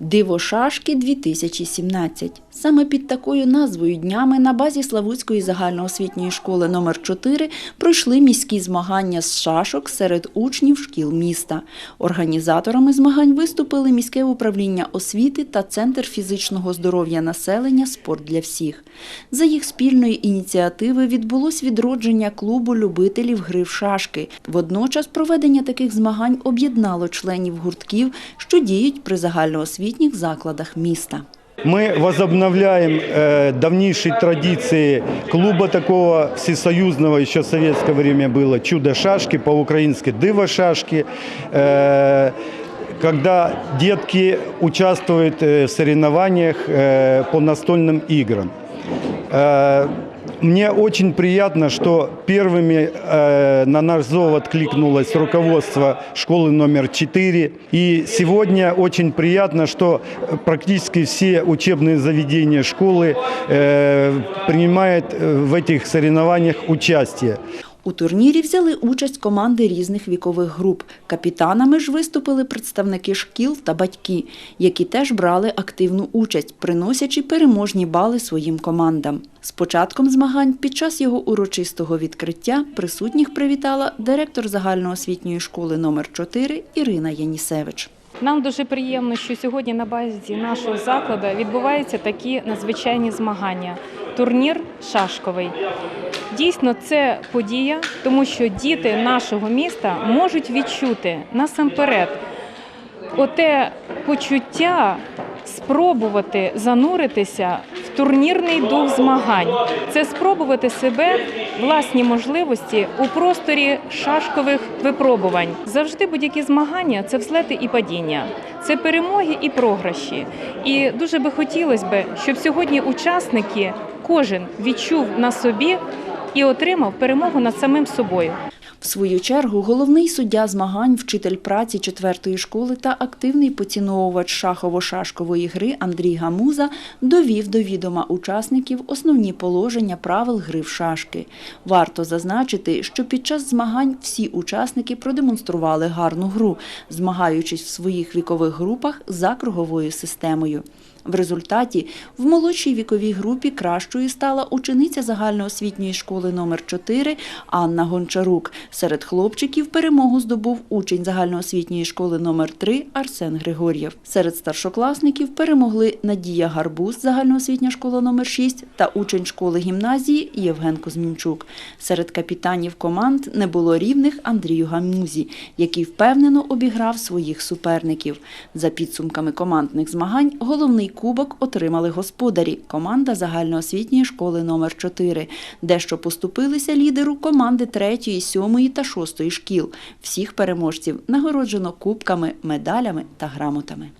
Диво шашки 2017. Саме під такою назвою днями на базі Славутської загальноосвітньої школи номер 4 пройшли міські змагання з шашок серед учнів шкіл міста. Організаторами змагань виступили міське управління освіти та Центр фізичного здоров'я населення Спорт для всіх. За їх спільної ініціативи відбулось відродження клубу любителів гри в шашки. Водночас проведення таких змагань об'єднало членів гуртків, що діють при загальноосвітніх закладах міста. Мы возобновляем э, давнейшие традиции клуба такого всесоюзного, еще в советское время было «Чудо-шашки», по-украински «Дыво-шашки», э, когда детки участвуют э, в соревнованиях э, по настольным играм. Э, Мне очень приятно, что первыми э, на наш зов откликнулось руководство школы номер 4. И сегодня очень приятно, что практически все учебные заведения школы э, принимают э, в этих соревнованиях участие. У турнірі взяли участь команди різних вікових груп. Капітанами ж виступили представники шкіл та батьки, які теж брали активну участь, приносячи переможні бали своїм командам. З початком змагань під час його урочистого відкриття присутніх привітала директор загальноосвітньої школи номер 4 Ірина Янісевич. Нам дуже приємно, що сьогодні на базі нашого закладу відбуваються такі надзвичайні змагання. Турнір шашковий. Дійсно, це подія, тому що діти нашого міста можуть відчути насамперед оте почуття спробувати зануритися в турнірний дух змагань. Це спробувати себе, власні можливості у просторі шашкових випробувань. Завжди будь-які змагання це взлети і падіння, це перемоги і програші. І дуже би хотілося б, щоб сьогодні учасники кожен відчув на собі і отримав перемогу над самим собою. В свою чергу головний суддя змагань, вчитель праці четвертої школи та активний поціновувач шахово-шашкової гри Андрій Гамуза довів до відома учасників основні положення правил гри в шашки. Варто зазначити, що під час змагань всі учасники продемонстрували гарну гру, змагаючись в своїх вікових групах за круговою системою. В результаті в молодшій віковій групі кращою стала учениця загальноосвітньої школи номер 4 Анна Гончарук. Серед хлопчиків перемогу здобув учень загальноосвітньої школи номер 3 Арсен Григор'єв. Серед старшокласників перемогли Надія Гарбуз, загальноосвітня школа номер 6 та учень школи гімназії Євген Кузьмінчук. Серед капітанів команд не було рівних Андрію Гамузі, який впевнено обіграв своїх суперників. За підсумками командних змагань головний кубок отримали господарі команда загальноосвітньої школи номер 4 дещо поступилися лідеру команди 3, 7 та 6 шкіл. Всіх переможців нагороджено кубками, медалями та грамотами.